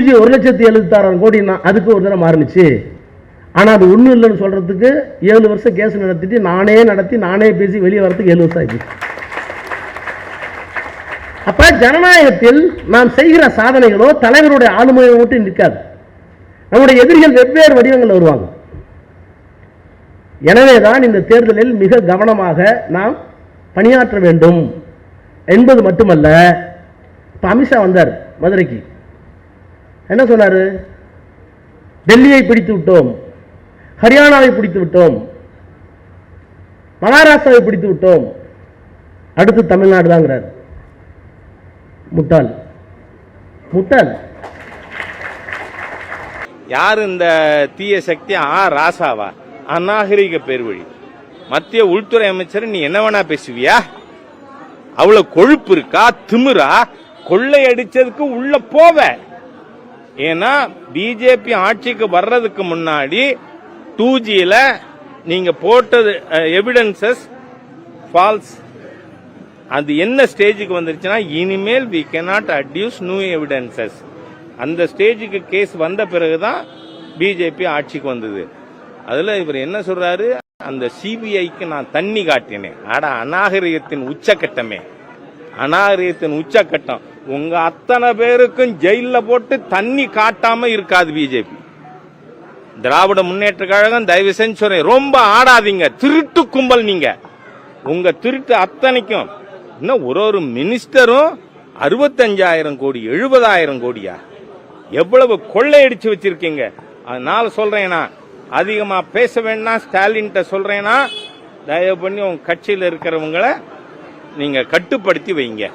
பூஜ்ஜியம் ஒரு லட்சத்தி எழுபத்தாறாயிரம் கோடினா அதுக்கு ஒரு தடவை மாறுனுச்சு. ஆனால் அது ஒன்றும் இல்லைன்னு சொல்கிறதுக்கு ஏழு வருஷம் கேஸ் நடத்திட்டு நானே நடத்தி நானே பேசி வெளியே வரதுக்கு ஏழு வருஷம் ஆகிடுச்சு அப்போ ஜனநாயகத்தில் நாம் செய்கிற சாதனைகளோ தலைவருடைய ஆளுமையை மட்டும் நிற்காது. நம்முடைய எதிரிகள் வெவ்வேறு வடிவங்கள் வருவாங்க. எனவே தான் இந்த தேர்தலில் மிக கவனமாக நாம் பணியாற்ற வேண்டும். என்பது மட்டுமல்ல இப்போ அமித்ஷா வந்தார் மதுரைக்கு. என்ன சொன்னாரு? டெல்லியை பிடித்து விட்டோம். ஹரியானாவை பிடித்து விட்டோம். மகாராஷ்டிராவை பிடித்து விட்டோம். அடுத்து தமிழ்நாடு தாங்கிறார் முட்டாள். முட்டாள். யார் இந்த தீய சக்தி? ஆ ராசாவா. அநாகரிக பேர் வழி மத்திய உள்துறை அமைச்சர் நீ என்ன வேணா பேசுவியா? அவ்வளவு கொழுப்பு இருக்கா? திமிரா? கொள்ளை அடிச்சதுக்கு உள்ள போவ. ஏன்னா பிஜேபி ஆட்சிக்கு வர்றதுக்கு முன்னாடி டூ ஜியில் நீங்கள் போட்டது எவிடன்சஸ் ஃபால்ஸ் அது என்ன ஸ்டேஜுக்கு வந்துருச்சுன்னா இனிமேல் we cannot adduce new evidences அந்த ஸ்டேஜுக்கு கேஸ் வந்த பிறகு தான் பிஜேபி ஆட்சிக்கு வந்தது. அதில் இவர் என்ன சொல்கிறாரு அந்த சிபிஐக்கு நான் தண்ணி காட்டினேன். ஆடா அநாகரிகத்தின் உச்சக்கட்டமே. அநாகரிகத்தின் உச்சக்கட்டம். உங்க அத்தனை பேருக்கும் ஜெயில போட்டு தண்ணி காட்டாம இருக்காது பிஜேபி. திராவிட முன்னேற்ற கழகம் தயவு செஞ்சு சொல்றேன் ரொம்ப ஆடாதீங்க திருட்டு கும்பல் நீங்க. உங்க திருட்டு அத்தனைக்கும். இன்னும் ஒரு ஒரு மினிஸ்டரும் அறுபத்தஞ்சாயிரம் கோடி எழுபதாயிரம் கோடியா? எவ்வளவு கொள்ளையடிச்சு வச்சிருக்கீங்க? அதனால சொல்றேனா அதிகமா பேச வேண்டாம் ஸ்டாலின்ட்ட சொல்றேனா தயவு பண்ணி உங்க கட்சியில் இருக்கிறவங்கள நீங்க கட்டுப்படுத்தி வைங்க.